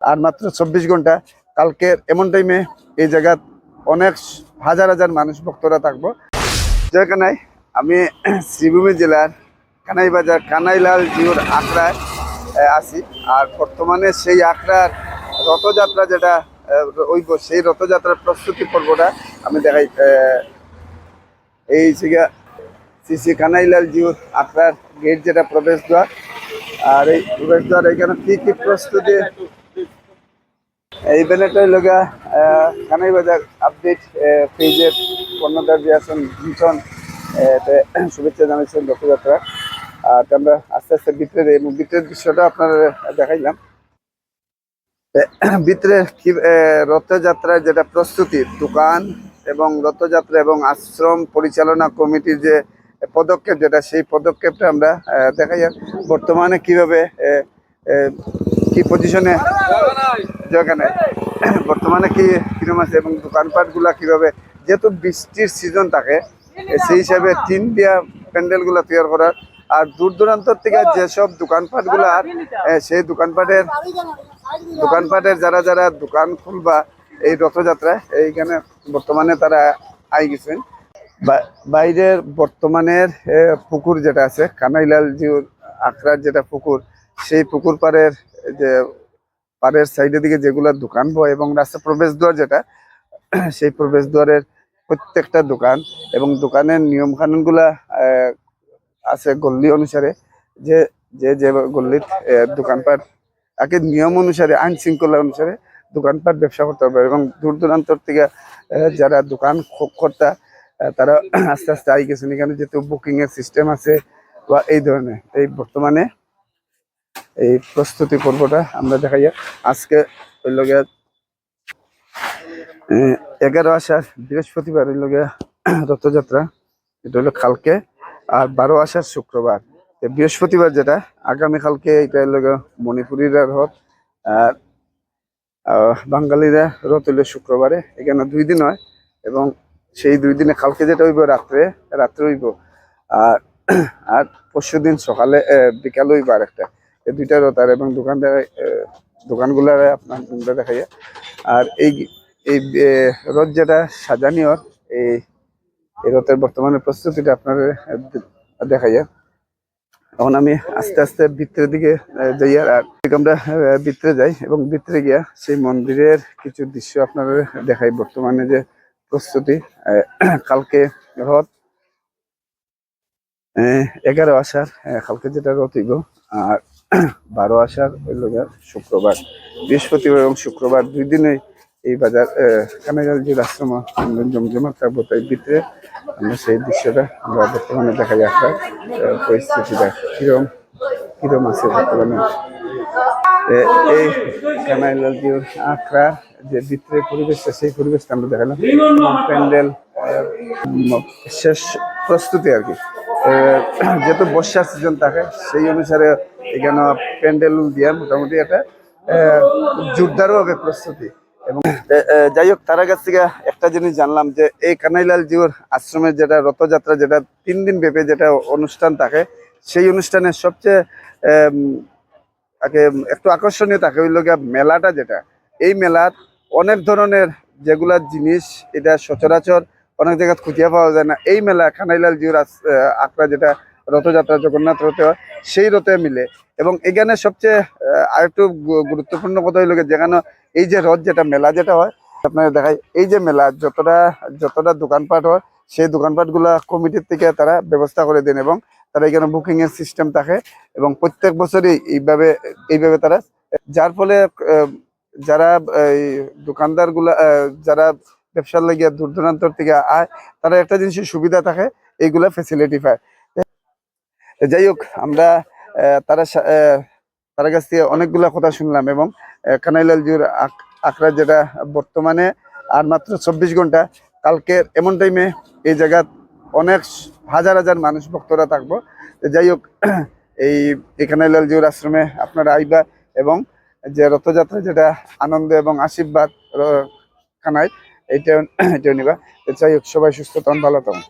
আর মাত্র চব্বিশ ঘণ্টা। কালকের এমন টাইমে এই জায়গা অনেক হাজার হাজার মানুষ ভক্তরা থাকব। যেখানে আমি শ্রীভূমি জেলার কানাই বাজার কানাইলাল জিওর আখড়ায় আছি। আর বর্তমানে সেই আখড়ার রথযাত্রা যেটা ওই সেই রথযাত্রার প্রস্তুতি পর্বটা আমি দেখাই এই জায়গা শ্রী শ্রী কানাইলাল জিওর আখড়ার গেট যেটা প্রবেশদ্বার। আর এই প্রবেশদ্বার এখানে কী কী প্রস্তুতি এই ব্যানারটাই লগা কানাই বাজার আপডেট পেজের কর্ণধার যে আছেন ভীষণ শুভেচ্ছা জানাচ্ছেন রথযাত্রা। আর আমরা আস্তে আস্তে ভিতরে এবং ভিতরের দৃশ্যটা আপনারা দেখাইলাম। এ, ভিতরে কি রথযাত্রার যেটা প্রস্তুতি দোকান এবং রথযাত্রা এবং আশ্রম পরিচালনা কমিটির যে পদক্ষেপ যেটা সেই পদক্ষেপটা আমরা দেখাই বর্তমানে কীভাবে কি পজিশনে যেখানে বর্তমানে কি কিরম আছে এবং দোকানপাটগুলা কীভাবে? যেহেতু বৃষ্টির সিজন থাকে সেই হিসাবে টিন দিয়া প্যান্ডেলগুলা তৈরি করার। আর দূর দূরান্ত থেকে যেসব দোকানপাটগুলা সেই দোকানপাটের দোকানপাটের যারা যারা দোকান খুলবা, এই রথযাত্রায় এইখানে বর্তমানে তারা আই গেছেন। বাইরের বর্তমানের পুকুর যেটা আছে, কানাইলাল জিউর আখড়ার যেটা পুকুর, সেই পুকুর পাড়ের যে পাড়ের সাইডের দিকে যেগুলো দোকান বয় এবং রাস্তা প্রবেশ প্রবেশদ্বার যেটা, সেই প্রবেশ প্রবেশদ্বারের প্রত্যেকটা দোকান এবং দোকানের নিয়ম কানুনগুলা আছে গল্লি অনুসারে। যে যে যে গল্লিত দোকানপাট, আগে নিয়ম অনুসারে, আইন শৃঙ্খলা অনুসারে দোকানপাট ব্যবসা করতে হবে এবং দূর দূরান্তর থেকে যারা দোকান কর্তা তারা আস্তে আস্তে আই গেছেন। এখানে যেহেতু বুকিং এর সিস্টেম আছে বা এই ধরনের, এই বর্তমানে এই প্রস্তুতি পর্বটা আমরা দেখাই। আজকে ওই লগে এগারো আসার বৃহস্পতিবার ওই লগে রথযাত্রা, এটা হলো কালকে, আর বারো আসার শুক্রবার। বৃহস্পতিবার যেটা আগামীকালকে এটা হলো মণিপুরীরা রথ, আর বাঙালিরা রথ হইল শুক্রবারে, এখানে দুই দিন হয়, এবং সেই দুই দিনে কালকে যেটা হইব রাত্রে রাত্রে হইব। আর আর পরশু দিন সকালে বিকাল হইব আর একটা এই দুইটা রথ আর এবং দোকানদার দোকানগুলার আপনার আমরা দেখাই আর এই এই রথ যেটা সাজানিওর এই এই রথের বর্তমানে প্রস্তুতিটা আপনার দেখাই তখন আমি আস্তে আস্তে ভিতরের দিকে যাই আর আমরা ভিতরে যাই এবং ভিতরে গিয়া সেই মন্দিরের কিছু দৃশ্য আপনাদের দেখাই। বর্তমানে যে প্রস্তুতি কালকে রথ এগারো আসার কালকে যেটা রথ আর বারো আসার হইল শুক্রবার। বৃহস্পতিবার এবং শুক্রবার দুই দিনে এই বাজার কানাইগাল যে আশ্রম জমজমা তাই ভিতরে আমরা সেই দৃশ্যটা আমরা বর্তমানে দেখা যাচ্ছে আহ, পরিস্থিতিটা কিরম কিরম আছে বর্তমানে। এই কানাইলাল আখড়া যে ভিতরে পরিবেশটা সেই পরিবেশটা আমরা দেখালাম। প্যান্ডেল শেষ প্রস্তুতি আর কি। যেহেতু বর্ষার সিজন থাকে সেই অনুসারে এখানে প্যান্ডেল দিয়ে মোটামুটি একটা জোরদারভাবে প্রস্তুতি। এবং যাই হোক তার কাছ থেকে একটা জিনিস জানলাম যে এই কানাইলাল জিউর আশ্রমের যেটা রথযাত্রা যেটা তিন দিন ব্যাপী যেটা অনুষ্ঠান থাকে সেই অনুষ্ঠানের সবচেয়ে একটু আকর্ষণীয় থাকে ওই লোকে মেলাটা যেটা। এই মেলার অনেক ধরনের যেগুলা জিনিস এটা সচরাচর অনেক জায়গায় খুঁজিয়ে পাওয়া যায় না। এই মেলা আস- আহ, আখড়া যেটা রথযাত্রা, জগন্নাথ রথে হয়, সেই রথে মিলে। এবং এখানে সবচেয়ে আরেকটু গুরুত্বপূর্ণ কথা হইল যেখানে এই যে রথ যেটা, মেলা যেটা হয় আপনারা দেখাই, এই যে মেলা যতটা যতটা দোকানপাট হয়, সেই দোকানপাটগুলা কমিটির থেকে তারা ব্যবস্থা করে দেন এবং তারা এখানে বুকিং এর সিস্টেম থাকে এবং প্রত্যেক বছরই এইভাবে এইভাবে তারা, যার ফলে যারা, এই দোকানদারগুলা যারা ব্যবসার লাগিয়ে দূর দূরান্তর থেকে আয়, তারা একটা জিনিসের সুবিধা থাকে, এইগুলা ফেসিলিটি পায়। যাই হোক, আমরা তারা তার কাছ থেকে অনেকগুলা কথা শুনলাম এবং কানাইলাল জিউর আখ- আখড়া যেটা বর্তমানে আর মাত্র চব্বিশ ঘণ্টা, কালকের এমন টাইমে এই জায়গা অনেক হাজার হাজার মানুষ, ভক্তরা থাকব। যাই হোক, এই এখানে লাল জিউর আশ্রমে আপনারা আইবা এবং যে রথযাত্রা যেটা আনন্দ এবং আশীর্বাদ খানায় এইটা এটা নিবা। যাই হোক, সবাই সুস্থ তখন ভালো তখন